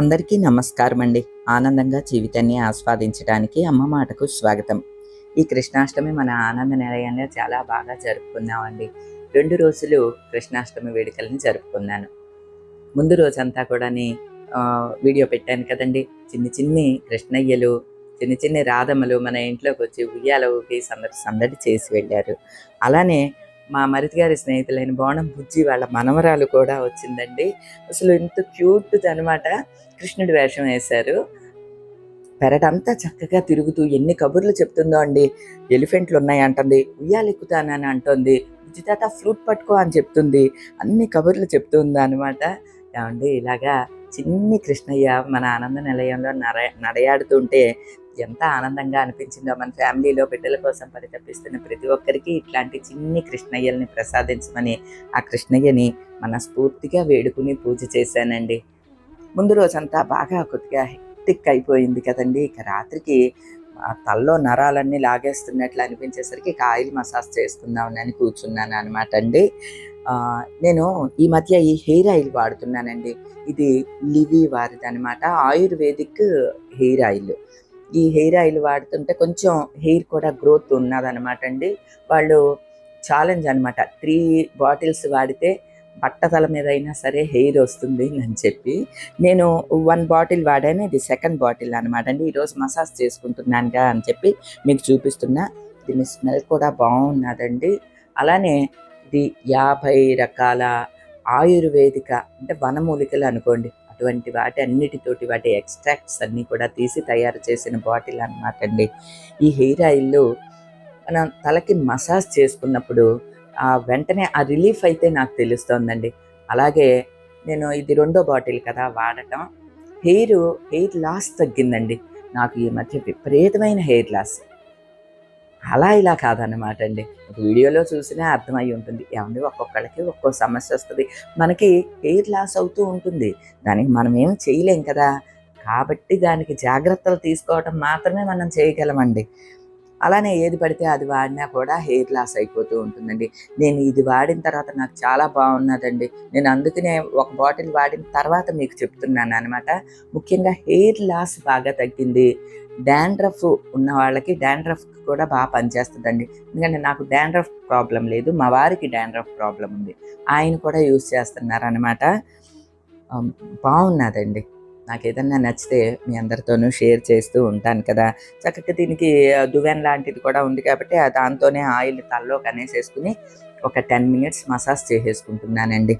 అందరికీ నమస్కారం అండి ఆనందంగా జీవితాన్ని ఆస్వాదించడానికి అమ్మ మాటకు స్వాగతం. ఈ కృష్ణాష్టమి మన ఆనంద నిలయంలో చాలా బాగా జరుపుకున్నామండి. రెండు రోజులు కృష్ణాష్టమి వేడుకలను జరుపుకున్నాను. ముందు రోజంతా కూడా వీడియో పెట్టాను కదండి. చిన్ని చిన్ని కృష్ణయ్యలు చిన్న చిన్ని రాధమ్మలు మన ఇంట్లోకి వచ్చి ఉయ్యాల ఊపి సందడి సందడి చేసి వెళ్ళారు. అలానే మా మరిది గారి స్నేహితులైన బోనం బుజ్జి వాళ్ళ మనవరాలు కూడా వచ్చిందండి. అసలు ఇంత క్యూట్ అనమాట కృష్ణుడి వేషం వేశారు. పెరటంతా చక్కగా తిరుగుతూ ఎన్ని కబుర్లు చెప్తుందో అండి. ఎలిఫెంట్లు ఉన్నాయి అంటుంది. ఉయ్యాలెక్కుతానని అంటుంది. బుజ్జితాత ఫ్లూట్ పట్టుకో అని చెప్తుంది. అన్ని కబుర్లు చెప్తుంది అనమాట ఏమండి ఇలాగా చిన్ని కృష్ణయ్య మన ఆనంద నిలయంలో నడ నడయాడుతుంటే ఎంత ఆనందంగా అనిపించిందో మన ఫ్యామిలీలో బిడ్డల కోసం పరితపిస్తున్న ప్రతి ఒక్కరికి ఇట్లాంటి చిన్ని కృష్ణయ్యల్ని ప్రసాదించమని ఆ కృష్ణయ్యని మనస్ఫూర్తిగా వేడుకుని పూజ చేశానండి. ముందు రోజంతా బాగా కొద్దిగా హెక్టిక్ అయిపోయింది కదండి. ఇక రాత్రికి ఆ తల్లో నరాలన్నీ లాగేస్తున్నట్లు అనిపించేసరికి కాయలు ఆయిల్ మసాజ్ చేసుకుందామని అని కూర్చున్నాను అనమాట అండి. నేను ఈ మధ్య ఈ హెయిర్ ఆయిల్ వాడుతున్నానండి. ఇది లివి వారిది అనమాట ఆయుర్వేదిక్ హెయిర్ ఆయిల్. ఈ హెయిర్ ఆయిల్ వాడుతుంటే కొంచెం హెయిర్ కూడా గ్రోత్ ఉన్నదనమాట అండి. వాళ్ళు ఛాలెంజ్ అనమాట త్రీ బాటిల్స్ వాడితే బట్టతల మీద అయినా సరే హెయిర్ వస్తుంది అని చెప్పి. నేను వన్ బాటిల్ వాడాను ఇది సెకండ్ బాటిల్ అనమాట అండి. ఈరోజు మసాజ్ చేసుకుంటున్నానుగా అని చెప్పి మీకు చూపిస్తున్నా. దీని స్మెల్ కూడా బాగున్నదండి. అలానే ఇది యాభై రకాల ఆయుర్వేదిక అంటే వనమూలికలు అనుకోండి. అటువంటి వాటి అన్నిటితోటి వాటి ఎక్స్ట్రాక్ట్స్ అన్నీ కూడా తీసి తయారు చేసిన బాటిల్ అనమాట అండి. ఈ హెయిర్ ఆయిల్ మనం తలకి మసాజ్ చేసుకున్నప్పుడు ఆ వెంటనే ఆ రిలీఫ్ అయితే నాకు తెలుస్తోందండి. అలాగే నేను ఇది రెండో బాటిల్ కదా వాడటం. హెయిర్ హెయిర్ లాస్ తగ్గిందండి. నాకు ఈ మధ్య విపరీతమైన హెయిర్ లాస్. అలా ఇలా కాదన్నమాట అండి ఒక వీడియోలో చూసినా అర్థమై ఉంటుంది. ఏమండి ఒక్కొక్కళ్ళకి ఒక్కో సమస్య వస్తుంది. మనకి హెయిర్ లాస్ అవుతూ ఉంటుంది. దానికి మనం ఏం చేయలేం కదా. కాబట్టి దానికి జాగ్రత్తలు తీసుకోవటం మాత్రమే మనం చేయగలమండి. అలానే ఏది పడితే అది వాడినా కూడా హెయిర్ లాస్ అయిపోతూ ఉంటుందండి. నేను ఇది వాడిన తర్వాత నాకు చాలా బాగున్నదండి. నేను అందుకనే ఒక బాటిల్ వాడిన తర్వాత మీకు చెప్తున్నాను అనమాట ముఖ్యంగా హెయిర్ లాస్ బాగా తగ్గింది. డాండ్రఫ్ ఉన్న వాళ్ళకి డాండ్రఫ్ కూడా బాగా పనిచేస్తుందండి. ఎందుకంటే నాకు డాండ్రఫ్ ప్రాబ్లం లేదు మా వారికి డాండ్రఫ్ ప్రాబ్లం ఉంది. ఆయన కూడా యూస్ చేస్తున్నారు అనమాట బాగున్నదండి. నాకు ఏదన్నా నచ్చితే మీ అందరితోనూ షేర్ చేస్తూ ఉంటాను కదా. చక్కగా దీనికి దువ్వెన్ లాంటిది కూడా ఉంది కాబట్టి దాంతోనే ఆయిల్ తల్లో కనేసేసుకుని ఒక టెన్ మినిట్స్ మసాజ్ చేసేసుకుంటున్నానండి.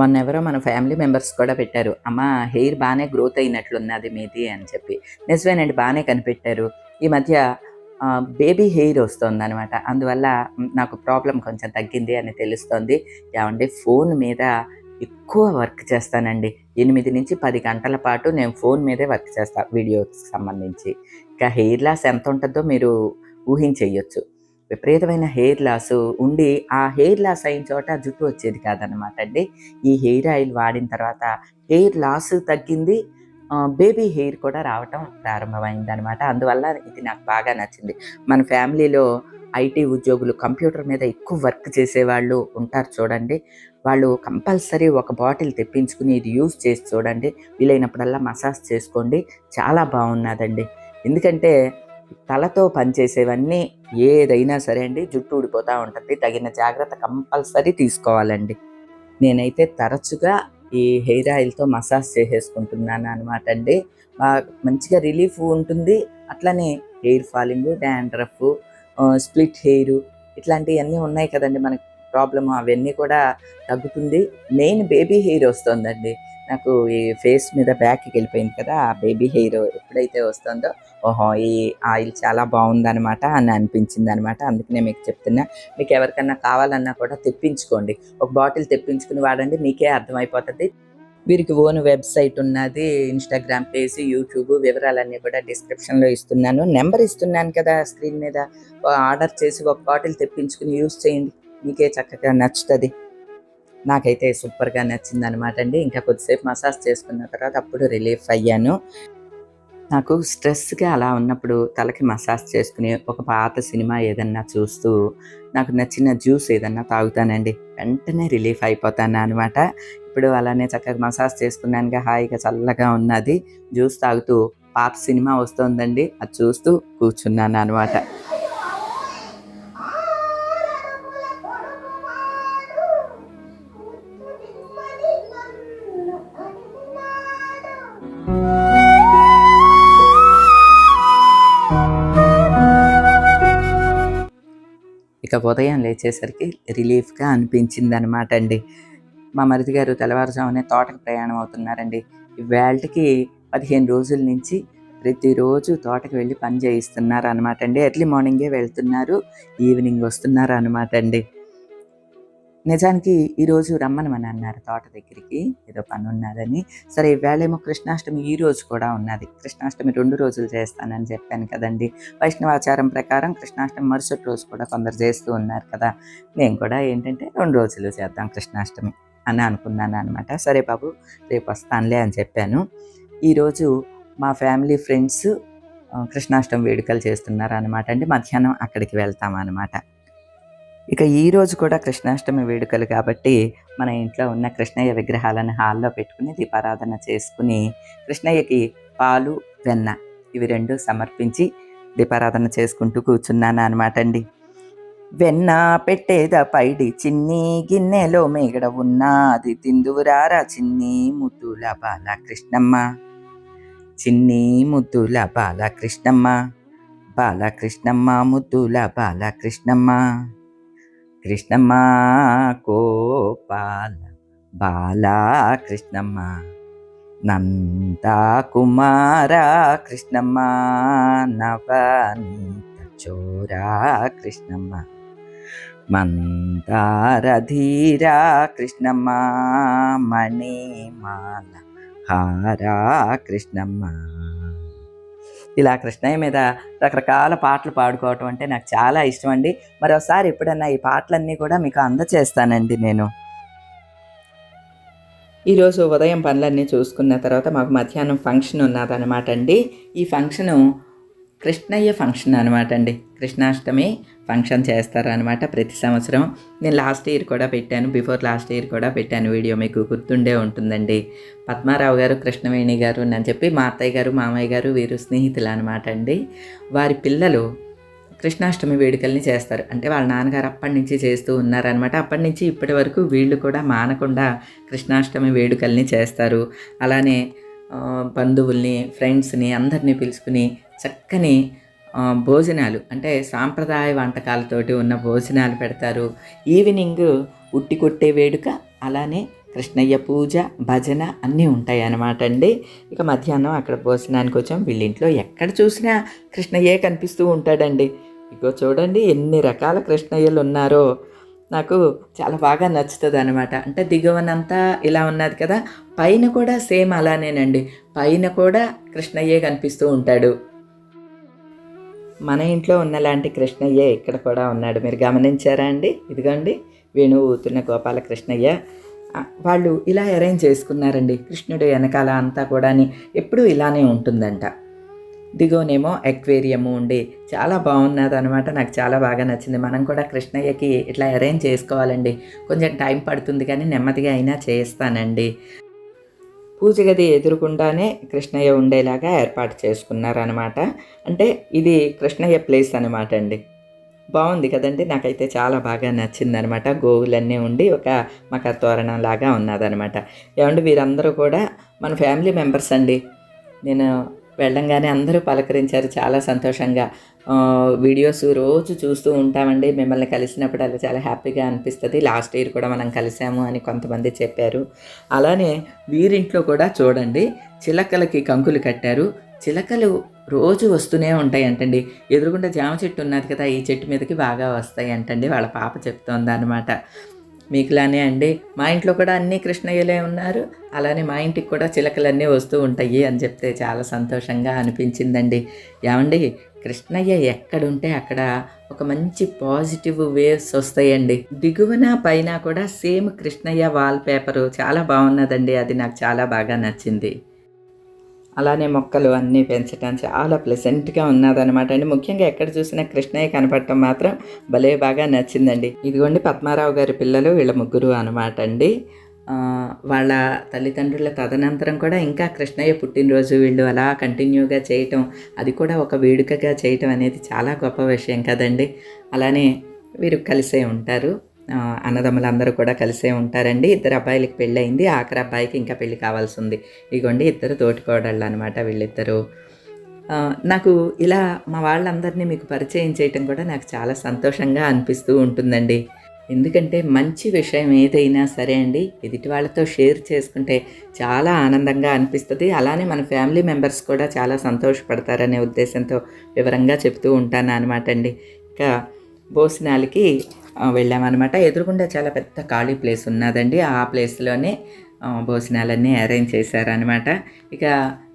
మొన్న ఎవరో మన ఫ్యామిలీ మెంబర్స్ కూడా పెట్టారు. అమ్మ హెయిర్ బాగానే గ్రోత్ అయినట్లున్నది మీది అని చెప్పి. నిజమేనండి బాగానే కనిపెట్టారు. ఈ మధ్య బేబీ హెయిర్ వస్తుంది అనమాట అందువల్ల నాకు ప్రాబ్లం కొంచెం తగ్గింది అని తెలుస్తోంది. ఏమంటే ఫోన్ మీద ఎక్కువ వర్క్ చేస్తానండి. ఎనిమిది నుంచి పది గంటల పాటు నేను ఫోన్ మీదే వర్క్ చేస్తాను వీడియోకి సంబంధించి. ఇంకా హెయిర్ లాస్ ఎంత ఉంటుందో మీరు ఊహించేయచ్చు. విపరీతమైన హెయిర్ లాస్ ఉండి ఆ హెయిర్ లాస్ అయిన చోట జుట్టు వచ్చేది కాదనమాట అండి. ఈ హెయిర్ ఆయిల్ వాడిన తర్వాత హెయిర్ లాస్ తగ్గింది. బేబీ హెయిర్ కూడా రావటం ప్రారంభమైంది అనమాట అందువల్ల ఇది నాకు బాగా నచ్చింది. మన ఫ్యామిలీలో ఐటీ ఉద్యోగులు కంప్యూటర్ మీద ఎక్కువ వర్క్ చేసేవాళ్ళు ఉంటారు చూడండి. వాళ్ళు కంపల్సరీ ఒక బాటిల్ తెప్పించుకుని ఇది యూజ్ చేసి చూడండి. వీలైనప్పుడల్లా మసాజ్ చేసుకోండి. చాలా బాగున్నదండి. ఎందుకంటే తలతో పనిచేసేవన్నీ ఏదైనా సరే అండి జుట్టు ఊడిపోతూ ఉంటుంది. తగిన జాగ్రత్త కంపల్సరీ తీసుకోవాలండి. నేనైతే తరచుగా ఈ హెయిర్ ఆయిల్తో మసాజ్ చేసేసుకుంటున్నాను అనమాట అండి. మంచిగా రిలీఫ్ ఉంటుంది. అట్లనే hair falling dandruff split hair ఇట్లాంటివన్నీ ఉన్నాయి కదండి మనకి ప్రాబ్లమ్. అవన్నీ కూడా తగ్గుతుంది. మెయిన్ బేబీ హెయిర్ వస్తుందండి. నాకు ఈ ఫేస్ మీద బ్యాక్కి వెళ్ళిపోయింది కదా ఆ బేబీ హెయిర్ ఎప్పుడైతే వస్తుందో ఓహో ఈ ఆయిల్ చాలా బాగుందనమాట అని అనిపించింది అనమాట అందుకనే మీకు చెప్తున్నా మీకు ఎవరికన్నా కావాలన్నా కూడా తెప్పించుకోండి. ఒక బాటిల్ తెప్పించుకుని వాడండి మీకే అర్థమైపోతుంది. వీరికి ఓన్ వెబ్సైట్ ఉన్నది ఇన్స్టాగ్రామ్ పేజ్ యూట్యూబ్ వివరాలన్నీ కూడా డిస్క్రిప్షన్లో ఇస్తున్నాను. నెంబర్ ఇస్తున్నాను కదా స్క్రీన్ మీద ఆర్డర్ చేసి ఒక బాటిల్ తెప్పించుకుని యూస్ చేయండి మీకే చక్కగా నచ్చుతుంది. నాకైతే సూపర్గా నచ్చింది అనమాట అండి. ఇంకా కొద్దిసేపు మసాజ్ చేసుకున్న తర్వాత అప్పుడు రిలీఫ్ అయ్యాను. నాకు స్ట్రెస్గా అలా ఉన్నప్పుడు తలకి మసాజ్ చేసుకుని ఒక పాత సినిమా ఏదన్నా చూస్తూ నాకు నచ్చిన జ్యూస్ ఏదన్నా తాగుతానండి. వెంటనే రిలీఫ్ అయిపోతాను అనమాట ఇప్పుడు అలానే చక్కగా మసాజ్ చేసుకున్నానుగా హాయిగా చల్లగా ఉన్నది. జ్యూస్ తాగుతూ పాత సినిమా వస్తుందండి. అది చూస్తూ కూర్చున్నాను అనమాట ఉదయం లేచేసరికి రిలీఫ్గా అనిపించింది అనమాట అండి. మా మరిది గారు తెల్లవారుజామునే తోటకు ప్రయాణం అవుతున్నారండి. వేళకి పదిహేను రోజుల నుంచి ప్రతిరోజు తోటకు వెళ్ళి పని చేయిస్తున్నారు అనమాట అండి. ఎర్లీ మార్నింగే వెళ్తున్నారు ఈవినింగ్ వస్తున్నారు అనమాట అండి. నిజానికి ఈరోజు రమ్మనమని అన్నారు తోట దగ్గరికి. ఏదో పని ఉన్నదని. సరే ఈవేళేమో కృష్ణాష్టమి ఈ రోజు కూడా ఉన్నది. కృష్ణాష్టమి రెండు రోజులు చేస్తానని చెప్పాను కదండి. వైష్ణవాచారం ప్రకారం కృష్ణాష్టమి మరుసటి రోజు కూడా కొందరు చేస్తూ ఉన్నారు కదా. నేను కూడా ఏంటంటే రెండు రోజులు చేద్దాం కృష్ణాష్టమి అని అనుకున్నాను అనమాట సరే బాబు రేపు వస్తానులే అని చెప్పాను. ఈరోజు మా ఫ్యామిలీ ఫ్రెండ్స్ కృష్ణాష్టమి వేడుకలు చేస్తున్నారు అనమాట అండి. మధ్యాహ్నం అక్కడికి వెళ్తాం అనమాట ఇక ఈరోజు కూడా కృష్ణాష్టమి వేడుకలు కాబట్టి మన ఇంట్లో ఉన్న కృష్ణయ్య విగ్రహాలను హాల్లో పెట్టుకుని దీపారాధన చేసుకుని కృష్ణయ్యకి పాలు వెన్న ఇవి రెండు సమర్పించి దీపారాధన చేసుకుంటూ కూర్చున్నాను అనమాట అండి. వెన్న పెట్టేద పైడి చిన్ని గిన్నెలో మేగడ ఉన్నది తిందువురారా చిన్ని ముద్దుల బాలకృష్ణమ్మ. చిన్ని ముద్దుల బాలకృష్ణమ్మ బాలకృష్ణమ్మ ముద్దుల బాలకృష్ణమ్మ. కృష్ణమ్మ కోపాల బాలకృష్ణమ్మ నంద కుమార కృష్ణమ్మ నవనీత చోరా కృష్ణమ్మ మందారధీరా కృష్ణమ్మ మణిమాల హారా కృష్ణమ్మ. ఇలా కృష్ణయ్య మీద రకరకాల పాటలు పాడుకోవటం అంటే నాకు చాలా ఇష్టం అండి మరోసారి ఎప్పుడన్నా ఈ పాటలన్నీ కూడా మీకు అందచేస్తానండి నేను. ఈరోజు ఉదయం పనులన్నీ చూసుకున్న తర్వాత మాకు మధ్యాహ్నం ఫంక్షన్ ఉన్నదనమాట అండి. ఈ ఫంక్షను కృష్ణయ్య ఫంక్షన్ అనమాట అండి. కృష్ణాష్టమి ఫంక్షన్ చేస్తారనమాట ప్రతి సంవత్సరం. నేను లాస్ట్ ఇయర్ కూడా పెట్టాను. బిఫోర్ లాస్ట్ ఇయర్ కూడా పెట్టాను వీడియో. మీకు గుర్తుండే ఉంటుందండి. పద్మారావు గారు కృష్ణవేణి గారు అని చెప్పి మా అత్తయ్య గారు మామయ్య గారు వీరు స్నేహితులు అనమాట అండి. వారి పిల్లలు కృష్ణాష్టమి వేడుకల్ని చేస్తారు. అంటే వాళ్ళ నాన్నగారు అప్పటి నుంచి చేస్తూ ఉన్నారనమాట అప్పటి నుంచి ఇప్పటి వరకు వీళ్ళు కూడా మానకుండా కృష్ణాష్టమి వేడుకల్ని చేస్తారు. అలానే బంధువుల్ని ఫ్రెండ్స్ని అందరినీ పిలుచుకుని చక్కని భోజనాలు. అంటే సాంప్రదాయ వంటకాలతోటి ఉన్న భోజనాలు పెడతారు. ఈవినింగ్ ఉట్టి కొట్టే వేడుక అలానే కృష్ణయ్య పూజ భజన అన్నీ ఉంటాయి అన్నమాట అండి. ఇక మధ్యాహ్నం అక్కడ భోజనానికి వచ్చాం. వీళ్ళింట్లో ఎక్కడ చూసినా కృష్ణయ్యే కనిపిస్తూ ఉంటాడండి. ఇగో చూడండి ఎన్ని రకాల కృష్ణయ్యలు ఉన్నారో. నాకు చాలా బాగా నచ్చుతుంది అనమాట అంటే దిగువనంతా ఇలా ఉన్నది కదా పైన కూడా సేమ్ అలానేనండి. పైన కూడా కృష్ణయ్యే కనిపిస్తూ ఉంటాడు. మన ఇంట్లో ఉన్నలాంటి కృష్ణయ్యే ఇక్కడ కూడా ఉన్నాడు. మీరు గమనించారా అండి? ఇదిగోండి వేణువు ఊతున్న గోపాల కృష్ణయ్య వాళ్ళు ఇలా అరేంజ్ చేసుకున్నారండి. కృష్ణుడు వెనకాల అంతా కూడా ఎప్పుడూ ఇలానే ఉంటుందంట. దిగోనేమో ఎక్వేరియము ఉండి చాలా బాగున్నది అనమాట నాకు చాలా బాగా నచ్చింది. మనం కూడా కృష్ణయ్యకి ఇట్లా అరేంజ్ చేసుకోవాలండి. కొంచెం టైం పడుతుంది కానీ నెమ్మదిగా అయినా చేస్తానండి. పూజ గది ఎదురుకుండానే కృష్ణయ్య ఉండేలాగా ఏర్పాటు చేసుకున్నారనమాట అంటే ఇది కృష్ణయ్య ప్లేస్ అనమాట అండి. బాగుంది కదండి. నాకైతే చాలా బాగా నచ్చింది అనమాట గోవులన్నీ ఉండి ఒక మక తోరణం లాగా ఉన్నదనమాట ఏమంటే వీరందరూ కూడా మన ఫ్యామిలీ మెంబర్స్ అండి. నేను వెళ్ళంగానే అందరూ పలకరించారు. చాలా సంతోషంగా. వీడియోస్ రోజు చూస్తూ ఉంటామండి. మిమ్మల్ని కలిసినప్పుడు అలా చాలా హ్యాపీగా అనిపిస్తుంది. లాస్ట్ ఇయర్ కూడా మనం కలిసాము అని కొంతమంది చెప్పారు. అలానే వీరింట్లో కూడా చూడండి. చిలకలకి కంకులు కట్టారు. చిలకలు రోజు వస్తూనే ఉంటాయి అంటండి ఎదురుగుండా జామ చెట్టు ఉన్నది కదా ఈ చెట్టు మీదకి బాగా వస్తాయి అంటండి వాళ్ళ పాప చెప్తోంది అనమాట మీకులానే అండి. మా ఇంట్లో కూడా అన్ని కృష్ణయ్యలే ఉన్నారు. అలానే మా ఇంటికి కూడా చిలకలన్నీ వస్తూ ఉంటాయి అని చెప్తే చాలా సంతోషంగా అనిపించిందండి. ఏమండి కృష్ణయ్య ఎక్కడుంటే అక్కడ ఒక మంచి పాజిటివ్ వేవ్స్ వస్తాయండి. దిగువన పైన కూడా సేమ్ కృష్ణయ్య వాల్ పేపరు. చాలా బాగున్నదండి. అది నాకు చాలా బాగా నచ్చింది. అలానే మొక్కలు అన్నీ పెంచడం చాలా ప్లెసెంట్గా ఉన్నదనమాట అండి. ముఖ్యంగా ఎక్కడ చూసినా కృష్ణయ్య కనపడటం మాత్రం భలే బాగా నచ్చిందండి. ఇదిగోండి పద్మారావు గారి పిల్లలు వీళ్ళ ముగ్గురు అనమాట అండి. వాళ్ళ తల్లిదండ్రుల తదనంతరం కూడా ఇంకా కృష్ణయ్య పుట్టినరోజు వీళ్ళు అలా కంటిన్యూగా చేయటం అది కూడా ఒక వేడుకగా చేయటం అనేది చాలా గొప్ప విషయం కదండి. అలానే వీరు కలిసే ఉంటారు. అన్నదమ్ములందరూ కూడా కలిసే ఉంటారండి. ఇద్దరు అబ్బాయిలకి పెళ్ళి అయింది ఆఖరి అబ్బాయికి ఇంకా పెళ్ళి కావాల్సి ఉంది ఇగోండి ఇద్దరు తోటికోడళ్ళు అనమాట వీళ్ళిద్దరూ నాకు ఇలా మా వాళ్ళందరినీ మీకు పరిచయం చేయటం కూడా నాకు చాలా సంతోషంగా అనిపిస్తూ ఉంటుందండి. ఎందుకంటే మంచి విషయం ఏదైనా సరే అండి ఎదుటి వాళ్ళతో షేర్ చేసుకుంటే చాలా ఆనందంగా అనిపిస్తుంది. అలానే మన ఫ్యామిలీ మెంబర్స్ కూడా చాలా సంతోషపడతారనే ఉద్దేశంతో వివరంగా చెప్తూ ఉంటాను అనమాట అండి. ఇంకా భోజనాలకి వెళ్ళామన్నమాట. ఎదురుగుండా చాలా పెద్ద ఖాళీ ప్లేస్ ఉన్నదండి. ఆ ప్లేస్లోనే భోజనాలన్నీ అరేంజ్ చేశారనమాట ఇక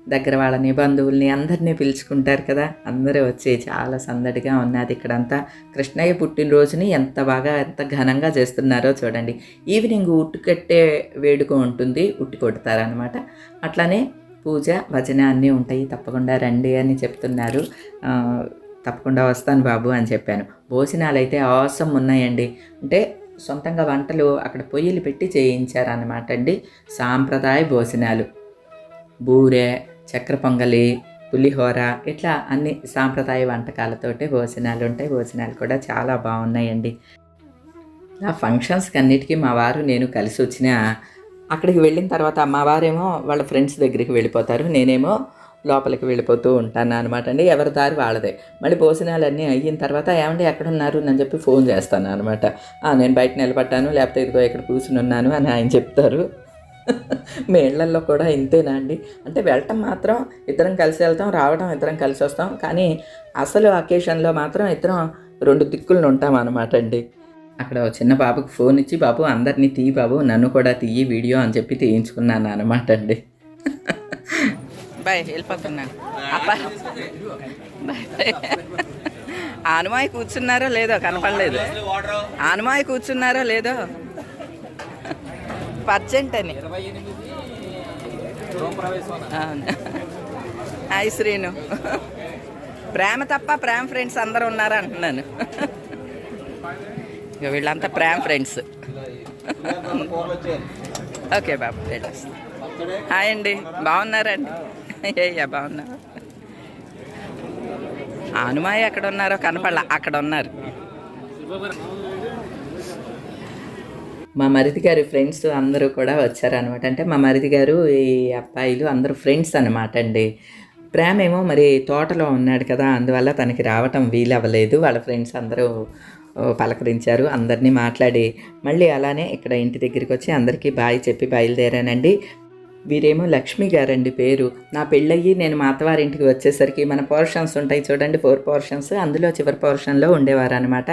దగ్గర వాళ్ళని బంధువుల్ని అందరినీ పిలుచుకుంటారు కదా. అందరూ వచ్చి చాలా సందడిగా ఉన్నది ఇక్కడంతా. కృష్ణయ్య పుట్టినరోజుని ఎంత బాగా ఎంత ఘనంగా చేస్తున్నారో చూడండి. ఈవినింగ్ ఉట్టుకట్టే వేడుక ఉంటుంది ఉట్టి కొడతారనమాట అట్లానే పూజ భజన అన్నీ ఉంటాయి తప్పకుండా రండి అని చెప్తున్నారు. తప్పకుండా వస్తాను బాబు అని చెప్పాను. భోజనాలు అయితే అవసరం ఉన్నాయండి. అంటే సొంతంగా వంటలు అక్కడ పొయ్యిలు పెట్టి చేయించారన్నమాట అండి. సాంప్రదాయ భోజనాలు. బూరె చక్కెర పొంగలి పులిహోర ఇట్లా అన్ని సాంప్రదాయ వంటకాలతోటే భోజనాలు ఉంటాయి. భోజనాలు కూడా చాలా బాగున్నాయండి. నా ఫంక్షన్స్కి అన్నిటికీ మా వారు నేను కలిసి వచ్చిన అక్కడికి వెళ్ళిన తర్వాత మా వారేమో వాళ్ళ ఫ్రెండ్స్ దగ్గరికి వెళ్ళిపోతారు. నేనేమో లోపలికి వెళ్ళిపోతూ ఉంటాను అనమాట అండి. ఎవరి దారి వాళ్ళదే. మళ్ళీ భోజనాలు అన్నీ అయిన తర్వాత ఏమండి ఎక్కడ ఉన్నారు అని చెప్పి ఫోన్ చేస్తాను అనమాట నేను బయట నిలబడ్డాను లేకపోతే ఇదిగో ఇక్కడ కూర్చుని ఉన్నాను అని ఆయన చెప్తారు. మేళ్ళల్లో కూడా ఇంతేనా అండి? అంటే వెళ్ళటం మాత్రం ఇద్దరం కలిసి వెళ్తాం రావడం ఇద్దరం కలిసి వస్తాం. కానీ అసలు అకేషన్లో మాత్రం ఇద్దరం రెండు దిక్కులను ఉంటాం అనమాట అండి. అక్కడ చిన్న బాబుకి ఫోన్ ఇచ్చి బాబు అందరినీ తీయి బాబు నన్ను కూడా తీయి వీడియో అని చెప్పి తీయించుకున్నాను అనమాట అండి. బాయ్ వెళ్ళిపోతున్నాను అప్ప బాయ్ ఆనుమాయి కూర్చున్నారో లేదో కనపడలేదు. ఆనుమాయి కూర్చున్నారో లేదో. పర్జెంట్ అని హాయ్ శ్రీను. ప్రేమ తప్ప ప్రేమ ఫ్రెండ్స్ అందరూ ఉన్నారు అంటున్నాను. ఇక వీళ్ళంతా ప్రేమ ఫ్రెండ్స్. ఓకే బాబు హాయ్ అండి బాగున్నారండి అయ్యా బాగున్నారు ఆనుమాయి ఎక్కడ ఉన్నారో కనపడలా అక్కడ ఉన్నారు మా మరిది గారి ఫ్రెండ్స్ అందరూ కూడా వచ్చారనమాట. అంటే మా మరిది గారు ఈ అబ్బాయిలు అందరూ ఫ్రెండ్స్ అనమాట అండి. ప్రేమేమో మరి తోటలో ఉన్నాడు కదా అందువల్ల తనకి రావటం వీలవ్వలేదు. వాళ్ళ ఫ్రెండ్స్ అందరూ పలకరించారు అందరినీ మాట్లాడి మళ్ళీ అలానే ఇక్కడ ఇంటి దగ్గరికి వచ్చి అందరికీ బాయ్ చెప్పి బయలుదేరానండి. వీరేమో లక్ష్మి గారండి పేరు. నా పెళ్ళయ్యి నేను మా అత్తవారింటికి వచ్చేసరికి మన పోర్షన్స్ ఉంటాయి చూడండి ఫోర్ పోర్షన్స్ అందులో చివరి పోర్షన్లో ఉండేవారు అనమాట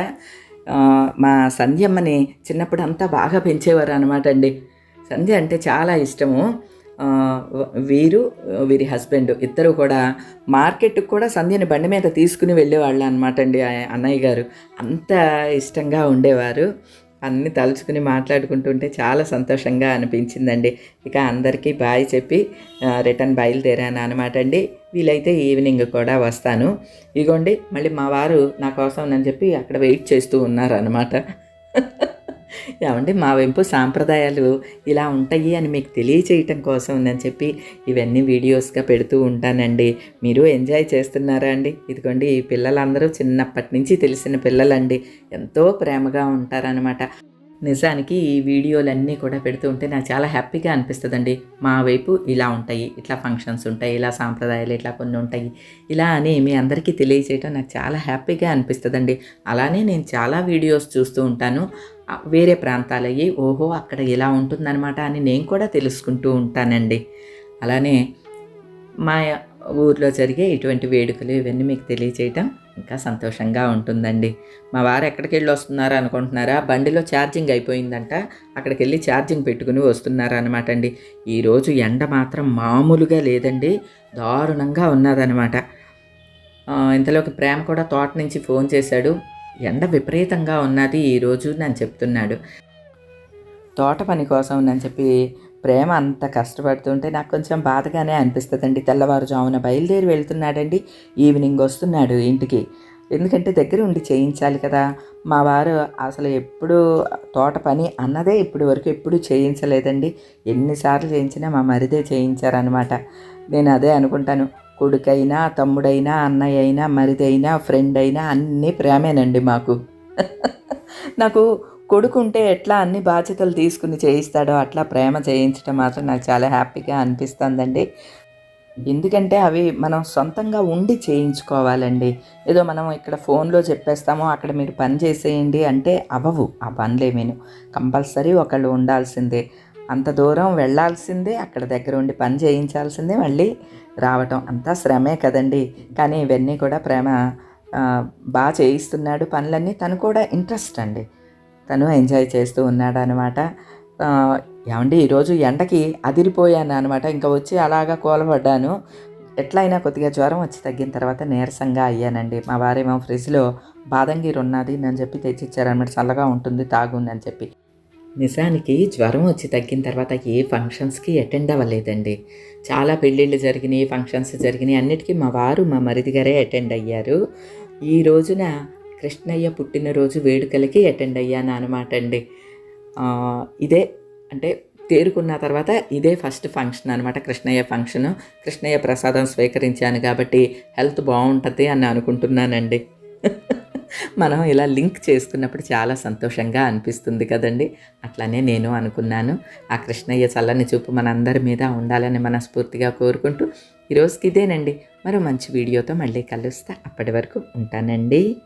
మా సంధ్యమ్మని చిన్నప్పుడు అంతా బాగా పెంచేవారు అనమాట అండి. సంధ్య అంటే చాలా ఇష్టము. వీరు వీరి హస్బెండ్ ఇద్దరు కూడా మార్కెట్కి కూడా సంధ్యని బండి మీద తీసుకుని వెళ్ళేవాళ్ళు అనమాట అండి అన్నయ్య గారు. అంత ఇష్టంగా ఉండేవారు. అన్నీ తలుచుకుని మాట్లాడుకుంటుంటే చాలా సంతోషంగా అనిపించిందండి. ఇక అందరికీ బాయ్ చెప్పి రిటర్న్ బయలుదేరాను అనమాట అండి. వీలైతే ఈవినింగ్ కూడా వస్తాను. ఇగోండి మళ్ళీ మా వారు నా కోసం అని చెప్పి అక్కడ వెయిట్ చేస్తూ ఉన్నారు అనమాట ఏమండి మా వెంపు సాంప్రదాయాలు ఇలా ఉంటాయి అని మీకు తెలియచేయటం కోసం ఉందని చెప్పి ఇవన్నీ వీడియోస్గా పెడుతూ ఉంటానండి. మీరు ఎంజాయ్ చేస్తున్నారా అండి? ఇదిగోండి ఈ పిల్లలందరూ చిన్నప్పటి నుంచి తెలిసిన పిల్లలండి. ఎంతో ప్రేమగా ఉంటారనమాట నిజానికి ఈ వీడియోలన్నీ కూడా పెడుతూ ఉంటే నాకు చాలా హ్యాపీగా అనిపిస్తుందండి. మా వైపు ఇలా ఉంటాయి ఇట్లా ఫంక్షన్స్ ఉంటాయి ఇలా సాంప్రదాయాలు ఇట్లా కొన్ని ఉంటాయి ఇలా అని మీ అందరికీ తెలియచేయటం నాకు చాలా హ్యాపీగా అనిపిస్తుందండి. అలానే నేను చాలా వీడియోస్ చూస్తూ ఉంటాను. వేరే ప్రాంతాలయ్యి ఓహో అక్కడ ఇలా ఉంటుందన్నమాట అని నేను కూడా తెలుసుకుంటూ ఉంటానండి. అలానే మా ఊర్లో జరిగే ఇటువంటి వేడుకలు ఇవన్నీ మీకు తెలియచేయటం ఇంకా సంతోషంగా ఉంటుందండి. మా వారు ఎక్కడికి వెళ్ళి వస్తున్నారు అనుకుంటున్నారా? బండిలో ఛార్జింగ్ అయిపోయిందంట. అక్కడికి వెళ్ళి ఛార్జింగ్ పెట్టుకుని వస్తున్నారు అనమాట అండి. ఈరోజు ఎండ మాత్రం మామూలుగా లేదండి. దారుణంగా ఉన్నదనమాట ఇంతలోకి ప్రేమ కూడా తోట నుంచి ఫోన్ చేశాడు. ఎండ విపరీతంగా ఉన్నది ఈరోజు నేను చెప్తున్నాడు. తోట పని కోసం అని చెప్పి ప్రేమ అంత కష్టపడుతుంటే నాకు కొంచెం బాధగానే అనిపిస్తుందండి. తెల్లవారుజామున బయలుదేరి వెళ్తున్నాడండి. ఈవినింగ్ వస్తున్నాడు ఇంటికి. ఎందుకంటే దగ్గర ఉండి చేయించాలి కదా. మా వారు అసలు ఎప్పుడు తోట పని అన్నదే ఇప్పటి వరకు ఎప్పుడు చేయించలేదండి. ఎన్నిసార్లు చేయించినా మా మరిదే చేయించారనమాట నేను అదే అనుకుంటాను. కొడుకైనా తమ్ముడైనా అన్నయ్య అయినా మరిదైనా ఫ్రెండ్ అయినా అన్నీ ప్రేమేనండి మాకు. నాకు కొడుకుంటే ఎట్లా అన్ని బాధ్యతలు తీసుకుని చేయిస్తాడో అట్లా ప్రేమ చేయించడం మాత్రం నాకు చాలా హ్యాపీగా అనిపిస్తుందండి. ఎందుకంటే అవి మనం సొంతంగా ఉండి చేయించుకోవాలండి. ఏదో మనం ఇక్కడ ఫోన్లో చెప్పేస్తామో అక్కడ మీరు పని చేసేయండి అంటే అవ్వవు ఆ పనులేమీను కంపల్సరీ ఒకళ్ళు ఉండాల్సిందే. అంత దూరం వెళ్ళాల్సిందే అక్కడ దగ్గర ఉండి పని చేయించాల్సిందే మళ్ళీ రావటం. అంతా శ్రమే కదండి. కానీ ఇవన్నీ కూడా ప్రేమ బాగా చేయిస్తున్నాడు పనులన్నీ తను కూడా ఇంట్రెస్ట్ అండి. తను ఎంజాయ్ చేస్తూ ఉన్నాడు అనమాట ఏమండి ఈరోజు ఎండకి అదిరిపోయాను అనమాట. ఇంకా వచ్చి అలాగా కోలపడ్డాను ఎట్లయినా కొద్దిగా జ్వరం వచ్చి తగ్గిన తర్వాత నీరసంగా అయ్యానండి. మా వారేమో ఫ్రిడ్జ్లో బాదంగీరు ఉన్నది అని చెప్పి తెచ్చిచ్చారనమాట. చల్లగా ఉంటుంది తాగుందని చెప్పి. నిజానికి జ్వరం వచ్చి తగ్గిన తర్వాత ఏ ఫంక్షన్స్కి అటెండ్ అవ్వలేదండి. చాలా పెళ్ళిళ్ళు జరిగినాయి ఫంక్షన్స్ జరిగినాయి. అన్నిటికీ మా వారు మా మరిది గారే అటెండ్ అయ్యారు. ఈ రోజున కృష్ణయ్య పుట్టినరోజు వేడుకలకి అటెండ్ అయ్యాను అనమాట అండి. ఇదే అంటే తేరుకున్న తర్వాత ఇదే ఫస్ట్ ఫంక్షన్ అనమాట కృష్ణయ్య ఫంక్షన్ కృష్ణయ్య ప్రసాదం స్వీకరించాను కాబట్టి హెల్త్ బాగుంటుంది అని అనుకుంటున్నానండి. మనం ఇలా లింక్ చేసుకున్నప్పుడు చాలా సంతోషంగా అనిపిస్తుంది కదండి. అట్లానే నేను అనుకున్నాను. ఆ కృష్ణయ్య చల్లని చూపు మనందరి మీద ఉండాలని మనస్ఫూర్తిగా కోరుకుంటూ ఈరోజుకి ఇదేనండి. మరో మంచి వీడియోతో మళ్ళీ కలుస్తా. అప్పటి వరకు ఉంటానండి.